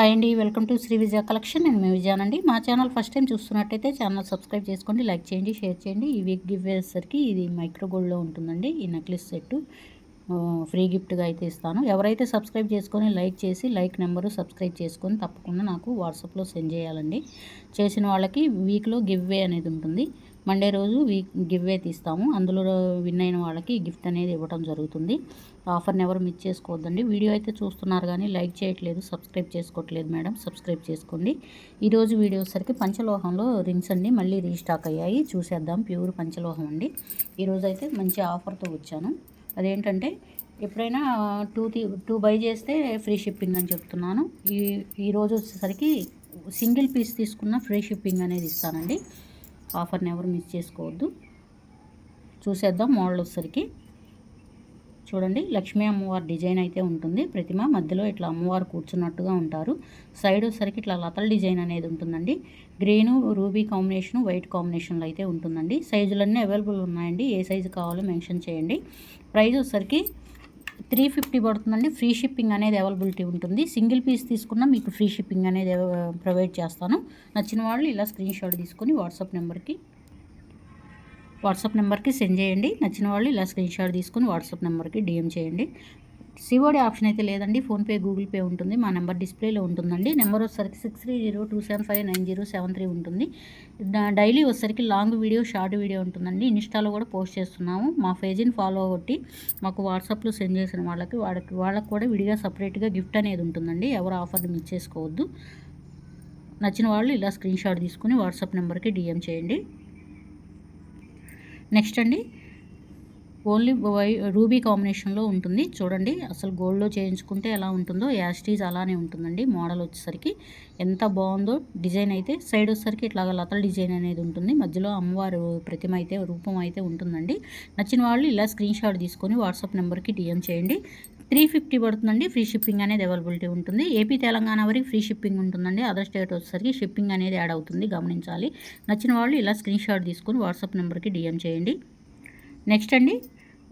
Hi అండి welcome to Sri Vijaya collection. నేను మీ విజయానండి మా ఛానల్ ఫస్ట్ టైం చూస్తున్నట్టయితే ఛానల్ సబ్స్క్రైబ్ చేసుకోండి లైక్ చేయండి షేర్ చేయండి. ఈ వీక్ గివ్ వేసేసరికి ఇది మైక్రో గోల్డ్లో ఉంటుందండి. ఈ నెక్లెస్ సెట్ ఫ్రీ గిఫ్ట్గా అయితే ఇస్తాను. ఎవరైతే సబ్స్క్రైబ్ చేసుకొని లైక్ చేసి లైక్ నెంబరు సబ్స్క్రైబ్ చేసుకొని తప్పకుండా నాకు వాట్సాప్లో సెండ్ చేయాలండి. చేసిన వాళ్ళకి వీక్లో గివ్ వే అనేది ఉంటుంది. మండే రోజు వీక్ గివ్వే తీస్తాము. అందులో విన్ అయిన వాళ్ళకి గిఫ్ట్ అనేది ఇవ్వడం జరుగుతుంది. ఆఫర్ని ఎవరు మిస్ చేసుకోవద్దండి. వీడియో అయితే చూస్తున్నారు కానీ లైక్ చేయట్లేదు సబ్స్క్రైబ్ చేసుకోవట్లేదు మేడం. సబ్స్క్రైబ్ చేసుకోండి. ఈరోజు వీడియో సరికి పంచలోహంలో రింగ్స్ అండి. మళ్ళీ రీస్టాక్ అయ్యాయి. చూసేద్దాం. ప్యూర్ పంచలోహం అండి. ఈరోజు అయితే మంచి ఆఫర్తో వచ్చాను. అదేంటంటే ఎప్పుడైనా టూ తీ టూ బై చేస్తే ఫ్రీ షిప్పింగ్ అని చెప్తున్నాను. ఈ ఈరోజు వచ్చేసరికి సింగిల్ పీస్ తీసుకున్న ఫ్రీ షిప్పింగ్ అనేది ఇస్తానండి. ఆఫర్ని ఎవరు మిస్ చేసుకోవద్దు. చూసేద్దాం మోడల్ వచ్చేసరికి. చూడండి లక్ష్మీ అమ్మవారి డిజైన్ అయితే ఉంటుంది. ప్రతిమ మధ్యలో ఇట్లా అమ్మవారు కూర్చున్నట్టుగా ఉంటారు. సైడ్ వచ్చేసరికి ఇట్లా లతల డిజైన్ అనేది ఉంటుందండి. గ్రీను రూబీ కాంబినేషన్ వైట్ కాంబినేషన్లో అయితే ఉంటుందండి. సైజులన్నీ అవైలబుల్ ఉన్నాయండి. ఏ సైజు కావాలో మెన్షన్ చేయండి. ప్రైస్ వచ్చేసరికి త్రీ ఫిఫ్టీ పడుతుందండి. ఫ్రీ షిప్పింగ్ అనేది అవైలబిలిటీ ఉంటుంది. సింగిల్ పీస్ తీసుకున్నా మీకు ఫ్రీ షిప్పింగ్ అనేది ప్రొవైడ్ చేస్తాను. నచ్చిన వాళ్ళు ఇలా స్క్రీన్ షాట్ తీసుకొని వాట్సాప్ నెంబర్కి వాట్సాప్ నెంబర్కి సెండ్ చేయండి. నచ్చిన వాళ్ళు ఇలా స్క్రీన్ షాట్ తీసుకొని వాట్సాప్ నెంబర్కి డిఎం చేయండి. సిఓడి ఆప్షన్ అయితే లేదండి. ఫోన్పే గూగుల్ పే ఉంటుంది. మా నెంబర్ డిస్ప్లేలో ఉంటుందండి. నెంబర్ వచ్చేసరికి six three zero two seven five nine zero seven three ఉంటుంది. డైలీ వచ్చేసరికి లాంగ్ వీడియో షార్ట్ వీడియో ఉంటుందండి. ఇన్స్టాలో కూడా పోస్ట్ చేస్తున్నాము. మా పేజీని ఫాలో కొట్టి మాకు వాట్సాప్లో సెండ్ చేసిన వాళ్ళకి వాళ్ళకి వాళ్ళకి కూడా విడిగా సపరేట్గా గిఫ్ట్ అనేది ఉంటుందండి. ఎవరు ఆఫర్ని మిస్ చేసుకోవద్దు. నచ్చిన వాళ్ళు ఇలా స్క్రీన్ షాట్ తీసుకుని వాట్సాప్ నెంబర్కి డిఎం చేయండి. నెక్స్ట్ అండి. ఓన్లీ వై రూబీ కాంబినేషన్లో ఉంటుంది. చూడండి అసలు గోల్డ్లో చేయించుకుంటే ఎలా ఉంటుందో యాస్టీజ్ అలానే ఉంటుందండి మోడల్ వచ్చేసరికి. ఎంత బాగుందో డిజైన్ అయితే సైడ్ వచ్చేసరికి ఇట్లాగ లతల డిజైన్ అనేది ఉంటుంది. మధ్యలో అమ్మవారు ప్రతిమ అయితే రూపం అయితే ఉంటుందండి. నచ్చిన వాళ్ళు ఇలా స్క్రీన్ షాట్ తీసుకొని వాట్సాప్ నెంబర్కి డిఎం చేయండి. త్రీ ఫిఫ్టీ పడుతుందండి ఫ్రీ షిప్పింగ్ అనేది అవైలబిలిటీ ఉంటుంది. ఏపీ తెలంగాణ వరకు ఫ్రీ షిప్పింగ్ ఉంటుందండి. అదర్ స్టేట్ వచ్చేసరికి షిప్పింగ్ అనేది యాడ్ అవుతుంది గమనించాలి. నచ్చిన వాళ్ళు ఇలా స్క్రీన్ షాట్ తీసుకొని వాట్సాప్ నెంబర్కి డిఎం చేయండి. నెక్స్ట్ అండి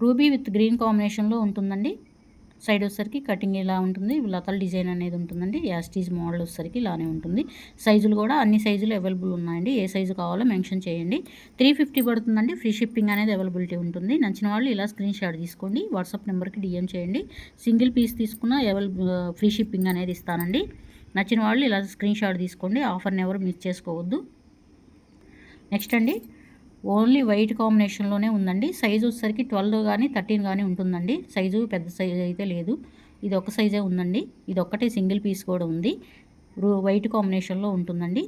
రూబీ విత్ గ్రీన్ కాంబినేషన్లో ఉంటుందండి. సైడ్ వచ్చేసరికి కటింగ్ ఇలా ఉంటుంది లతల డిజైన్ అనేది ఉంటుందండి. యాస్టీజ్ మోడల్ వచ్చేసరికి ఇలానే ఉంటుంది. సైజులు కూడా అన్ని సైజులు అవైలబుల్ ఉన్నాయండి. ఏ సైజు కావాలో మెన్షన్ చేయండి. త్రీ ఫిఫ్టీ పడుతుందండి. ఫ్రీ షిప్పింగ్ అనేది అవైలబిలిటీ ఉంటుంది. నచ్చిన వాళ్ళు ఇలా స్క్రీన్ షాట్ తీసుకోండి. వాట్సాప్ నెంబర్కి డిఎం చేయండి. సింగిల్ పీస్ తీసుకున్న అవైలబుల్ ఫ్రీ షిప్పింగ్ అనేది ఇస్తానండి. నచ్చిన వాళ్ళు ఇలా స్క్రీన్ షాట్ తీసుకోండి. ఆఫర్ని ఎవరు మిస్ చేసుకోవద్దు. నెక్స్ట్ అండి. ఓన్లీ వైట్ కాంబినేషన్లోనే ఉందండి. సైజు వచ్చేసరికి ట్వెల్వ్ కానీ థర్టీన్ కానీ ఉంటుందండి. సైజు పెద్ద సైజు అయితే లేదు. ఇది ఒక సైజే ఉందండి. ఇది ఒక్కటే సింగిల్ పీస్ కూడా ఉంది. వైట్ కాంబినేషన్లో ఉంటుందండి.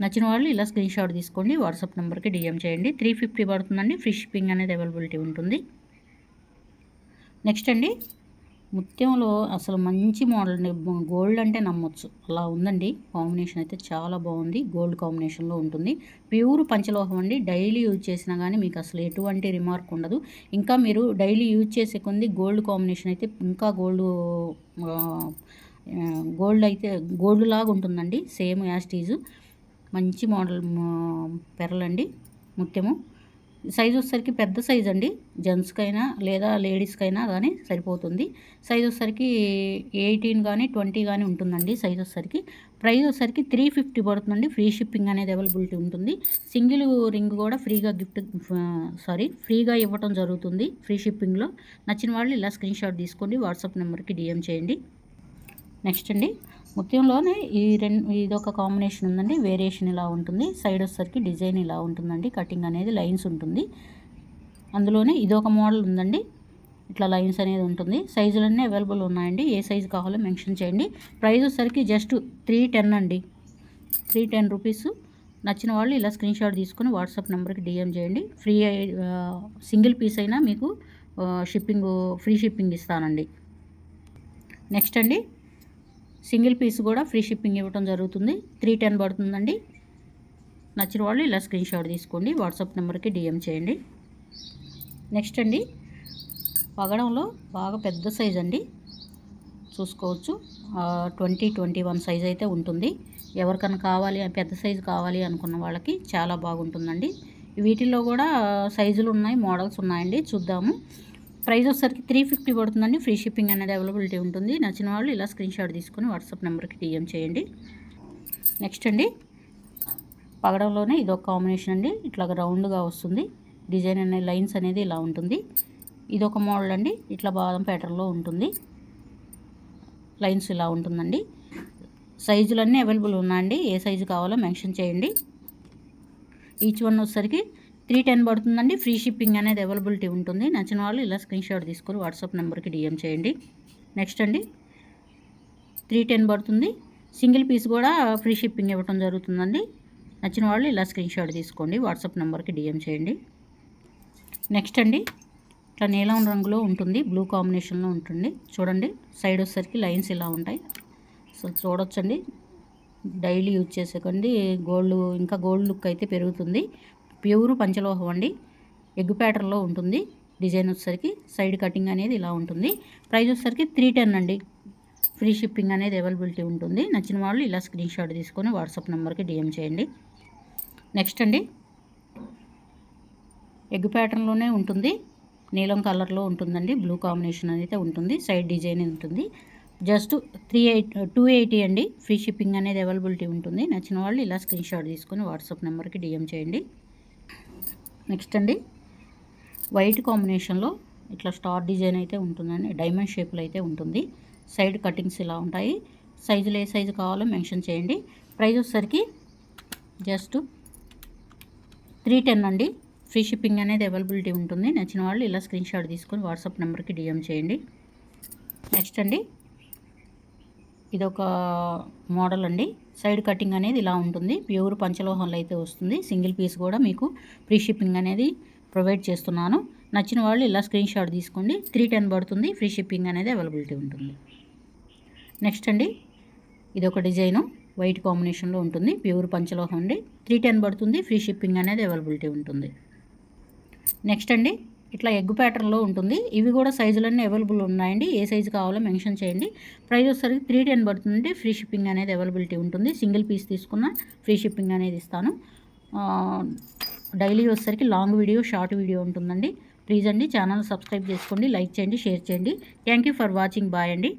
నచ్చిన వాళ్ళు ఇలా స్క్రీన్ షాట్ తీసుకోండి. వాట్సాప్ నెంబర్కి డిఎం చేయండి. త్రీ ఫిఫ్టీ పడుతుందండి. ఫ్రీ షిప్పింగ్ అనేది అవైలబిలిటీ ఉంటుంది. నెక్స్ట్ అండి. ముత్యంలో అసలు మంచి మోడల్ అండి. గోల్డ్ అంటే నమ్మొచ్చు. అలా ఉందండి. కాంబినేషన్ అయితే చాలా బాగుంది. గోల్డ్ కాంబినేషన్లో ఉంటుంది. ప్యూర్ పంచలోహం అండి. డైలీ యూజ్ చేసినా కానీ మీకు అసలు ఎటువంటి రిమార్క్ ఉండదు. ఇంకా మీరు డైలీ యూజ్ చేసే కొంది గోల్డ్ కాంబినేషన్ అయితే ఇంకా గోల్డ్ గోల్డ్ అయితే గోల్డ్ లాగా ఉంటుందండి. సేమ్ యాస్టీజు మంచి మోడల్ పెరలండి. ముత్యము. సైజ్ వచ్చేసరికి పెద్ద సైజ్ అండి. జెంట్స్కైనా లేదా లేడీస్కైనా కానీ సరిపోతుంది. సైజ్ వచ్చేసరికి ఎయిటీన్ కానీ ట్వంటీ కానీ ఉంటుందండి సైజ్ వచ్చేసరికి. ప్రైస్ వచ్చేసరికి త్రీ ఫిఫ్టీ పడుతుందండి. ఫ్రీ షిప్పింగ్ అనేది అవైలబిలిటీ ఉంటుంది. సింగిల్ రింగ్ కూడా ఫ్రీగా గిఫ్ట్ సారీ ఫ్రీగా ఇవ్వటం జరుగుతుంది ఫ్రీ షిప్పింగ్లో. నచ్చిన వాళ్ళు ఇలా స్క్రీన్ షాట్ తీసుకోండి. వాట్సాప్ నెంబర్కి డిఎం చేయండి. నెక్స్ట్ అండి. ముత్యంలోనే ఈ రెండు ఇదొక కాంబినేషన్ ఉందండి. వేరియేషన్ ఇలా ఉంటుంది. సైడ్ వచ్చేసరికి డిజైన్ ఇలా ఉంటుందండి. కటింగ్ అనేది లైన్స్ ఉంటుంది. అందులోనే ఇదొక మోడల్ ఉందండి. ఇట్లా లైన్స్ అనేది ఉంటుంది. సైజులన్నీ అవైలబుల్ ఉన్నాయండి. ఏ సైజు కావాలో మెన్షన్ చేయండి. ప్రైస్ వచ్చేసరికి జస్ట్ త్రీ టెన్ అండి. త్రీ టెన్ రూపీస్ నచ్చిన వాళ్ళు ఇలా స్క్రీన్ షాట్ తీసుకొని వాట్సాప్ నెంబర్కి డిఎం చేయండి. ఫ్రీ సింగిల్ పీస్ అయినా మీకు షిప్పింగ్ ఫ్రీ షిప్పింగ్ ఇస్తానండి. నెక్స్ట్ అండి. సింగిల్ పీస్ కూడా ఫ్రీ షిప్పింగ్ ఇవ్వడం జరుగుతుంది. త్రీ టెన్ పడుతుందండి. నచ్చిన వాళ్ళు ఇలా స్క్రీన్ షాట్ తీసుకోండి. వాట్సాప్ నెంబర్కి డిఎం చేయండి. నెక్స్ట్ అండి. పగడంలో బాగా పెద్ద సైజ్ అండి. చూసుకోవచ్చు. ట్వంటీ ట్వంటీ వన్ సైజ్ అయితే ఉంటుంది. ఎవరికైనా కావాలి పెద్ద సైజు కావాలి అనుకున్న వాళ్ళకి చాలా బాగుంటుందండి. వీటిల్లో కూడా సైజులు ఉన్నాయి మోడల్స్ ఉన్నాయండి. చూద్దాము. ప్రైస్ వచ్చేసరికి త్రీ ఫిఫ్టీ పడుతుందండి. ఫ్రీ షిప్పింగ్ అనేది అవైలబిలిటీ ఉంటుంది. నచ్చిన వాళ్ళు ఇలా స్క్రీన్ షాట్ తీసుకొని వాట్సాప్ నెంబర్కి డిఎం చేయండి. నెక్స్ట్ అండి పగడంలోనే ఇది ఒక కాంబినేషన్ అండి. ఇట్లా రౌండ్గా వస్తుంది. డిజైన్ అనే లైన్స్ అనేది ఇలా ఉంటుంది. ఇది ఒక మోడల్ అండి. ఇట్లా బాదం ప్యాటర్న్లో ఉంటుంది. లైన్స్ ఇలా ఉంటుందండి. సైజులన్నీ అవైలబుల్ ఉన్నాయండి. ఏ సైజు కావాలో మెన్షన్ చేయండి. ఈచ్ వన్ వచ్చేసరికి త్రీ టెన్ పడుతుందండి. ఫ్రీ షిప్పింగ్ అనేది అవైలబిలిటీ ఉంటుంది. నచ్చిన వాళ్ళు ఇలా స్క్రీన్ షాట్ తీసుకొని వాట్సాప్ నెంబర్కి డిఎం చేయండి. నెక్స్ట్ అండి. త్రీ టెన్ పడుతుంది. సింగిల్ పీస్ కూడా ఫ్రీ షిప్పింగ్ ఇవ్వడం జరుగుతుందండి. నచ్చిన వాళ్ళు ఇలా స్క్రీన్ షాట్ తీసుకోండి. వాట్సాప్ నెంబర్కి డిఎం చేయండి. నెక్స్ట్ అండి. ఇట్లా నీలం రంగులో ఉంటుంది. బ్లూ కాంబినేషన్లో ఉంటుంది. చూడండి. సైడ్ వచ్చేసరికి లైన్స్ ఇలా ఉంటాయి. అసలు చూడొచ్చండి. డైలీ యూజ్ చేసేకండి. గోల్డ్ ఇంకా గోల్డ్ లుక్ అయితే పెరుగుతుంది. ప్యూర్ పంచలోహం అండి. ఎగ్ ప్యాటర్న్లో ఉంటుంది. డిజైన్ వచ్చేసరికి సైడ్ కటింగ్ అనేది ఇలా ఉంటుంది. ప్రైస్ వచ్చేసరికి త్రీ టెన్ అండి. ఫ్రీ షిప్పింగ్ అనేది అవైలబిలిటీ ఉంటుంది. నచ్చిన వాళ్ళు ఇలా స్క్రీన్ షాట్ తీసుకొని వాట్సాప్ నెంబర్కి డిఎం చేయండి. నెక్స్ట్ అండి. ఎగ్ ప్యాటర్న్లోనే ఉంటుంది. నీలం కలర్లో ఉంటుందండి. బ్లూ కాంబినేషన్ అయితే ఉంటుంది. సైడ్ డిజైన్ ఉంటుంది. Just three eight two eighty అండి. ఫ్రీ షిప్పింగ్ అనేది అవైలబిలిటీ ఉంటుంది. నచ్చిన వాళ్ళు ఇలా స్క్రీన్ షాట్ తీసుకొని వాట్సాప్ నెంబర్కి డిఎం చేయండి. నెక్స్ట్ అండి. వైట్ కాంబినేషన్లో ఇట్లా స్టార్ డిజైన్ అయితే ఉంటుందండి. డైమండ్ షేప్లో అయితే ఉంటుంది. సైడ్ కటింగ్స్ ఇలా ఉంటాయి. సైజులు ఏ సైజు కావాలో మెన్షన్ చేయండి. ప్రైస్ వచ్చేసరికి జస్ట్ త్రీ టెన్ అండి. ఫ్రీ షిప్పింగ్ అనేది అవైలబిలిటీ ఉంటుంది. నచ్చిన వాళ్ళు ఇలా స్క్రీన్ షాట్ తీసుకొని వాట్సాప్ నెంబర్కి డిఎం చేయండి. నెక్స్ట్ అండి. ఇది ఒక మోడల్ అండి. సైడ్ కటింగ్ అనేది ఇలా ఉంటుంది. ప్యూర్ పంచలోహంలో అయితే వస్తుంది. సింగిల్ పీస్ కూడా మీకు ఫ్రీ షిప్పింగ్ అనేది ప్రొవైడ్ చేస్తున్నాను. నచ్చిన వాళ్ళు ఇలా స్క్రీన్ షాట్ తీసుకోండి. త్రీ టెన్ పడుతుంది. ఫ్రీ షిప్పింగ్ అనేది అవైలబిలిటీ ఉంటుంది. నెక్స్ట్ అండి. ఇది ఒక డిజైను. వైట్ కాంబినేషన్లో ఉంటుంది. ప్యూర్ పంచలోహం అండి. త్రీ టెన్ పడుతుంది. ఫ్రీ షిప్పింగ్ అనేది అవైలబిలిటీ ఉంటుంది. నెక్స్ట్ అండి. ఇట్లా ఎగ్ ప్యాటర్న్లో ఉంటుంది. ఇవి కూడా సైజులన్నీ అవైలబుల్ ఉన్నాయండి. ఏ సైజు కావాలో మెన్షన్ చేయండి. ప్రైస్ వచ్చేసరికి త్రీ టెన్ పడుతుంది ఫ్రీ షిప్పింగ్ అనేది అవైలబిలిటీ ఉంటుంది. సింగిల్ పీస్ తీసుకున్న ఫ్రీ షిప్పింగ్ అనేది ఇస్తాను. డైలీ వచ్చేసరికి లాంగ్ వీడియో షార్ట్ వీడియో ఉంటుందండి. ప్లీజ్ అండి ఛానల్ సబ్స్క్రైబ్ చేసుకోండి లైక్ చేయండి షేర్ చేయండి. Thank you for watching. Bye అండి.